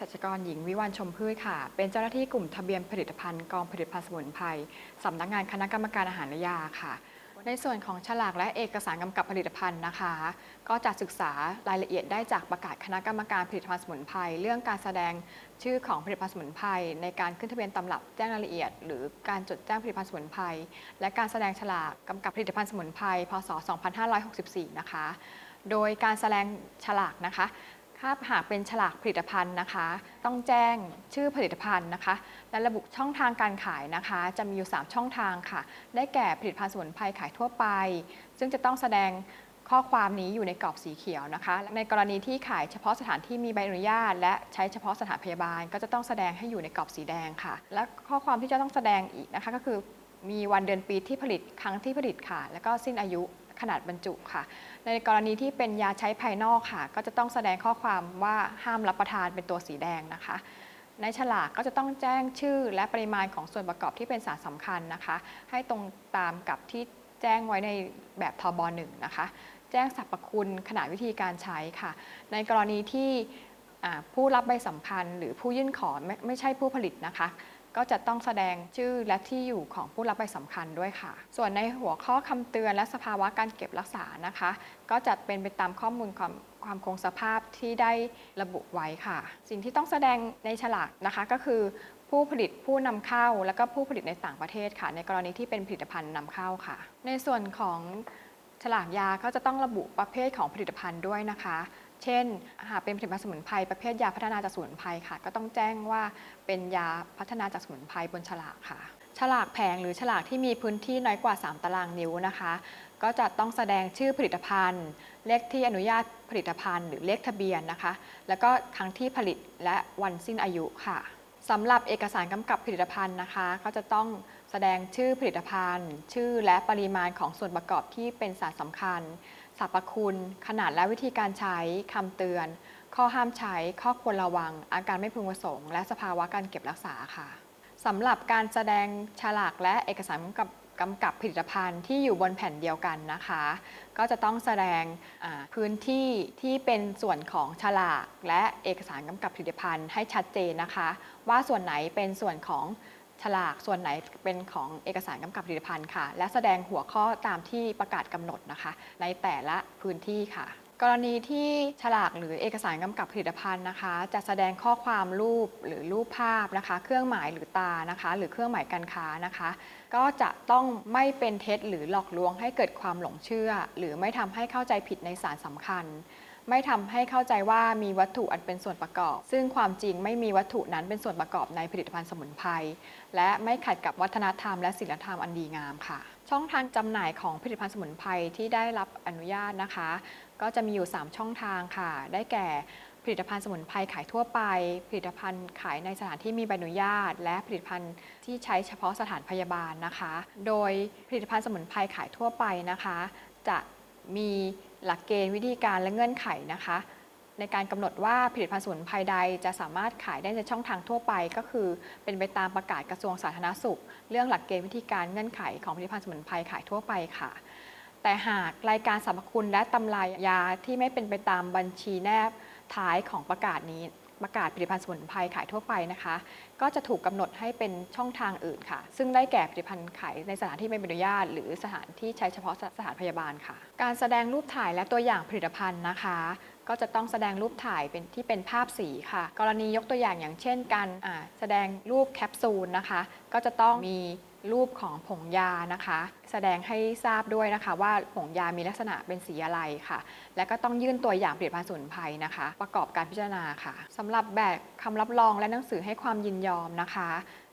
สัชกรหญิงวิวันชมพืชค่ะ เป็นเจ้าหน้าที่กลุ่มทะเบียนผลิตภัณฑ์กองผลิตภัณฑ์สมุนไพรสำนักงานคณะกรรมการอาหารและยาค่ะ ในส่วนของฉลากและเอกสารกำกับผลิตภัณฑ์นะคะ ก็จะศึกษารายละเอียดได้จากประกาศคณะกรรมการผลิตภัณฑ์สมุนไพรเรื่องการแสดงชื่อของผลิตภัณฑ์สมุนไพรในการขึ้นทะเบียนตำรับแจ้งรายละเอียด หรือการจดแจ้งผลิตภัณฑ์สมุนไพรและการแสดงฉลากกำกับผลิตภัณฑ์สมุนไพรพศ 2564 นะคะโดยการแสดงฉลากนะคะ ถ้าหากเป็นฉลากผลิตภัณฑ์นะคะ ต้องแจ้งชื่อผลิตภัณฑ์นะคะ และระบุช่องทางการขายนะคะ จะมีอยู่ 3 ช่องทางค่ะ ได้แก่ผลิตภัณฑ์สมุนไพรขายทั่วไป ซึ่งจะต้องแสดงข้อความนี้อยู่ในกรอบสีเขียวนะคะ ในกรณีที่ขายเฉพาะสถานที่มีใบอนุญาต และใช้เฉพาะสถานพยาบาล ก็จะต้องแสดงให้อยู่ในกรอบสีแดงค่ะ และข้อความที่จะต้องแสดงอีกนะคะก็คือมีวันเดือนปีที่ผลิตครั้งที่ผลิตค่ะ แล้วก็สิ้นอายุ ขนาดบรรจุค่ะ ในกรณีที่เป็นยาใช้ภายนอกค่ะ ก็จะต้องแสดงข้อความว่าห้ามรับประทานเป็นตัวสีแดงนะคะ ในฉลากก็จะต้องแจ้งชื่อและปริมาณของส่วนประกอบที่เป็นสารสำคัญนะคะ ให้ตรงตามกับที่แจ้งไว้ในแบบทบหนึ่งนะคะ แจ้งสรรพคุณขนาดวิธีการใช้ค่ะ ในกรณีที่ผู้รับใบสำคัญหรือผู้ยื่นขอไมไม่ใช่ผู้ผลิตนะคะ ก็จะต้องแสดงชื่อและที่อยู่ของผู้รับใบสำคัญด้วยค่ะ ส่วนในหัวข้อคำเตือนและสภาวะการเก็บรักษานะคะ ก็จะเป็นไปตามข้อมูลความความคงสภาพที่ได้ระบุไว้ค่ะ สิ่งที่ต้องแสดงในฉลากนะคะก็คือผู้ผลิตผู้นำเข้า แล้วก็ผู้ผลิตในต่างประเทศค่ะ ในกรณีที่เป็นผลิตภัณฑ์นำเข้าค่ะ ในส่วนของ ฉลากยาก็จะต้องระบุประเภทของผลิตภัณฑ์ด้วยนะคะ เช่น หากเป็นผลิตภัณฑ์สมุนไพรประเภทยาพัฒนาจากสมุนไพรค่ะ ก็ต้องแจ้งว่าเป็นยาพัฒนาจากสมุนไพรบนฉลากค่ะ ฉลากแผงหรือฉลากที่มีพื้นที่น้อยกว่า 3 ตารางนิ้วนะคะ ก็จะต้องแสดงชื่อผลิตภัณฑ์ เลขที่อนุญาตผลิตภัณฑ์ หรือเลขทะเบียนนะคะ แล้วก็ครั้งที่ผลิตและวันสิ้นอายุค่ะสำหรับเอกสารกำกับผลิตภัณฑ์นะคะ ก็จะต้อง แสดงชื่อผลิตภัณฑ์ ชื่อและปริมาณของส่วนประกอบที่เป็นสารสำคัญ สรรพคุณ ขนาดและวิธีการใช้ คำเตือน ข้อห้ามใช้ ข้อควรระวัง อาการไม่พึงประสงค์ และสภาวะการเก็บรักษาค่ะสำหรับการแสดงฉลากและเอกสารกำกับกำกับผลิตภัณฑ์ที่อยู่บนแผ่นเดียวกันนะคะ ก็จะต้องแสดงพื้นที่ที่เป็นส่วนของฉลาก และเอกสารกำกับผลิตภัณฑ์ให้ชัดเจนนะคะ ว่าส่วนไหนเป็นส่วนของ ฉลากส่วนไหนเป็นของเอกสารกำกับผลิตภัณฑ์ค่ะ และแสดงหัวข้อตามที่ประกาศกำหนดนะคะ ในแต่ละพื้นที่ค่ะ กรณีที่ฉลากหรือเอกสารกำกับผลิตภัณฑ์นะคะ จะแสดงข้อความรูปหรือรูปภาพนะคะ เครื่องหมายหรือตานะคะ หรือเครื่องหมายการค้านะคะ ก็จะต้องไม่เป็นเท็จหรือหลอกลวงให้เกิดความหลงเชื่อ หรือไม่ทำให้เข้าใจผิดในสารสำคัญ ไม่ทำให้เข้าใจว่ามีวัตถุอันเป็นส่วนประกอบ ซึ่งความจริงไม่มีวัตถุนั้นเป็นส่วนประกอบในผลิตภัณฑ์สมุนไพรและไม่ขัดกับวัฒนธรรมและศีลธรรมอันดีงามค่ะ ช่องทางจำหน่ายของผลิตภัณฑ์สมุนไพรที่ได้รับอนุญาตนะคะ ก็จะมีอยู่ 3 ช่องทางค่ะ ได้แก่ผลิตภัณฑ์สมุนไพรขายทั่วไป ผลิตภัณฑ์ขายในสถานที่มีใบอนุญาต และผลิตภัณฑ์ที่ใช้เฉพาะสถานพยาบาลนะคะ โดยผลิตภัณฑ์สมุนไพรขายทั่วไปนะคะ จะ มีหลักเกณฑ์วิธีการและเงื่อนไขนะคะ ในการกำหนดว่าผลิตภัณฑ์สมุนไพรใดจะสามารถขายได้ในช่องทางทั่วไป ก็คือ เป็นไปตามประกาศกระทรวงสาธารณสุข เรื่องหลักเกณฑ์วิธีการเงื่อนไขของผลิตภัณฑ์สมุนไพรขายทั่วไปค่ะ แต่หากรายการสรรพคุณและตำรายาที่ไม่เป็นไปตามบัญชีแนบท้ายของประกาศนี้ ประกาศผลิตภัณฑ์สมุนไพรขายทั่วไปนะคะ ก็จะถูกกำหนดให้เป็นช่องทางอื่นค่ะ ซึ่งได้แก่ผลิตภัณฑ์ขายในสถานที่ไม่อนุญาต หรือสถานที่ใช้เฉพาะสถานพยาบาลค่ะ การแสดงรูปถ่ายและตัวอย่างผลิตภัณฑ์นะคะ ก็จะต้องแสดงรูปถ่ายเป็นที่เป็นภาพสีค่ะ กรณียกตัวอย่างอย่างเช่นการแสดงรูปแคปซูลนะคะ ก็จะต้องมี รูปของผงยานะคะ แสดงให้ทราบด้วยนะคะ ว่าผงยามีลักษณะเป็นสีอะไรค่ะ และก็ต้องยื่นตัวอย่างผลิตภัณฑ์สมุนไพรนะคะ ประกอบการพิจารณาค่ะสำหรับแบบคำรับรองและหนังสือให้ความยินยอมนะคะ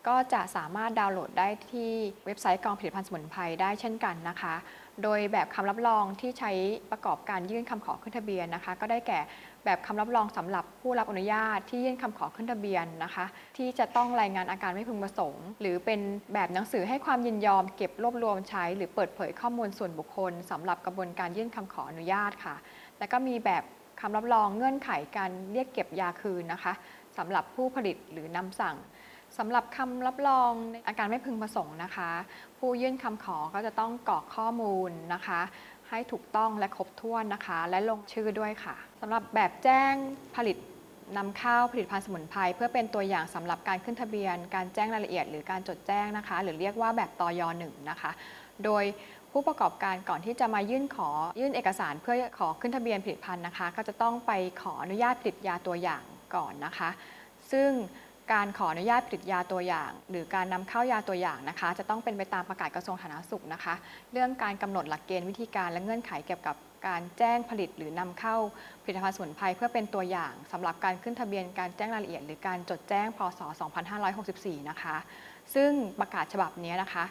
ก็จะสามารถดาวน์โหลดได้ที่เว็บไซต์กองผลิตภัณฑ์สมุนไพรได้เช่นกันนะคะ โดยแบบคำรับรองที่ใช้ประกอบการยื่นคำขอขึ้นทะเบียนนะคะ ก็ได้แก่ แบบคำรับรองสำหรับผู้รับอนุญาตที่ยื่นคำขอขึ้นทะเบียนนะคะ ที่จะต้องรายงานอาการไม่พึงประสงค์ หรือเป็นแบบหนังสือให้ความยินยอมเก็บรวบรวมใช้ หรือเปิดเผยข้อมูลส่วนบุคคลสำหรับกระบวนการยื่นคำขออนุญาตค่ะ แล้วก็มีแบบคำรับรองเงื่อนไขการเรียกเก็บยาคืนนะคะสำหรับผู้ผลิตหรือนำสั่งสำหรับคำรับรองอาการไม่พึงประสงค์นะคะ ผู้ยื่นคำขอก็จะต้องกรอกข้อมูลนะคะ ให้ถูกต้องและครบถ้วนนะคะ และลงชื่อด้วยค่ะำหรับแบบแจ้งผลิตนำเข้าผลิตภัณฑ์สมุนไพรเพื่อเป็นตัวอย่างสำหรับการขึ้นทะเบียน การแจ้งรายละเอียด หรือการจดแจ้งนะคะ หรือเรียกว่าแบบตอยหนึ่งนะคะ โดยผู้ประกอบการก่อนที่จะมายื่นขอยื่นเอกสารเพื่อขอขึ้นทะเบียนผลิตภัณฑ์นะคะ ก็จะต้องไปขออนุญาตผลิตยาตัวอย่างก่อนนะคะ ซึ่งการขออนุญาตผลิตยาตัวอย่าง หรือการนำเข้ายาตัวอย่างนะคะ จะต้องเป็นไปตามประกาศกระทรวงสาธารณสุขนะคะ เรื่องการกำหนดหลักเกณฑ์วิธีการและเงื่อนไขเกี่ยวกับ การแจ้งผลิตหรือนำเข้าผลิตภัณฑ์สมุนไพรเพื่อเป็นตัวอย่างสำหรับการขึ้นทะเบียนการแจ้งรายละเอียด หรือการจดแจ้งพศ 2564 นะคะ ซึ่งประกาศฉบับนี้นะคะ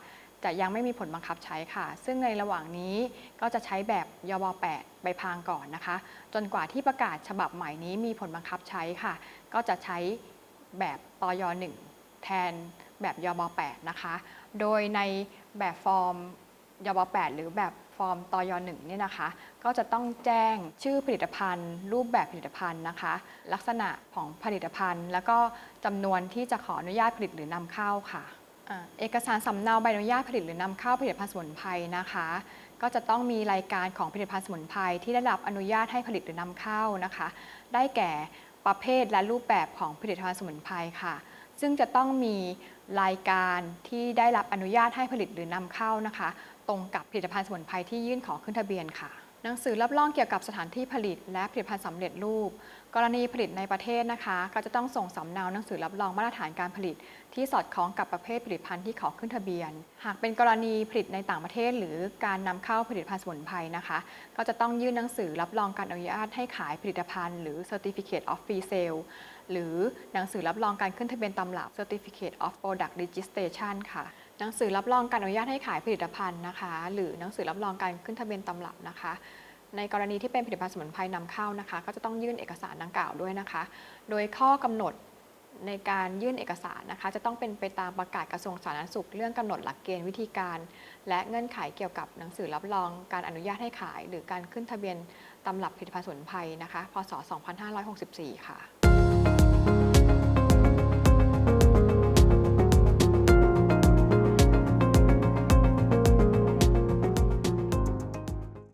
จะยังไม่มีผลบังคับใช้ค่ะ ซึ่งในระหว่างนี้ก็จะใช้แบบยบ 8 ไปพางก่อนนะคะ จนกว่าที่ประกาศฉบับใหม่นี้มีผลบังคับใช้ค่ะ ก็จะใช้แบบตย1 แทนแบบยบ 8 นะคะ โดยในแบบฟอร์มยบ 8 หรือแบบ ฟอร์มตย1เนี่ยนะคะ ก็จะต้องแจ้งชื่อผลิตภัณฑ์ รูปแบบผลิตภัณฑ์นะคะ ลักษณะของผลิตภัณฑ์ แล้วก็จำนวนที่จะขออนุญาตผลิตหรือนำเข้าค่ะเอกสารสำเนาใบอนุญาตผลิตหรือนำเข้าผลิตภัณฑ์สมุนไพรนะคะ ก็จะต้องมีรายการของผลิตภัณฑ์สมุนไพรที่ได้รับอนุญาตให้ผลิตหรือนำเข้านะคะ ได้แก่ประเภทและรูปแบบของผลิตภัณฑ์สมุนไพรค่ะ ซึ่งจะต้องมีรายการที่ได้รับอนุญาตให้ผลิตหรือนำเข้านะคะ ตรงกับผลิตภัณฑ์สมุนไพรที่ยื่นขอขึ้นทะเบียนค่ะ หนังสือรับรองเกี่ยวกับสถานที่ผลิต และผลิตภัณฑ์สำเร็จรูป กรณีผลิตในประเทศนะคะ ก็จะต้องส่งสำเนาหนังสือรับรองมาตรฐานการผลิต ที่สอดคล้องกับประเภทผลิตภัณฑ์ที่ขอขึ้นทะเบียน หากเป็นกรณีผลิตในต่างประเทศ หรือการนำเข้าผลิตภัณฑ์สมุนไพรนะคะ ก็จะต้องยื่นหนังสือรับรองการอนุญาตให้ขายผลิตภัณฑ์หรือ Certificate of Free Sale หรือหนังสือรับรองการขึ้นทะเบียนตำรับ Certificate of Product Registration ค่ะ หนังสือรับรองการอนุญาตให้ขายผลิตภัณฑ์นะคะ หรือหนังสือรับรองการขึ้นทะเบียนตำรับนะคะ ในกรณีที่เป็นผลิตภัณฑ์สมุนไพรนำเข้านะคะ ก็จะต้องยื่นเอกสารดังกล่าวด้วยนะคะ โดยข้อกำหนดในการยื่นเอกสารนะคะ จะต้องเป็นไปตามประกาศกระทรวงสาธารณสุข เรื่องกำหนดหลักเกณฑ์วิธีการ และเงื่อนไขเกี่ยวกับหนังสือรับรองการอนุญาตให้ขาย หรือการขึ้นทะเบียนตำรับผลิตภัณฑ์สมุนไพรนะคะ พศ 2564 ค่ะ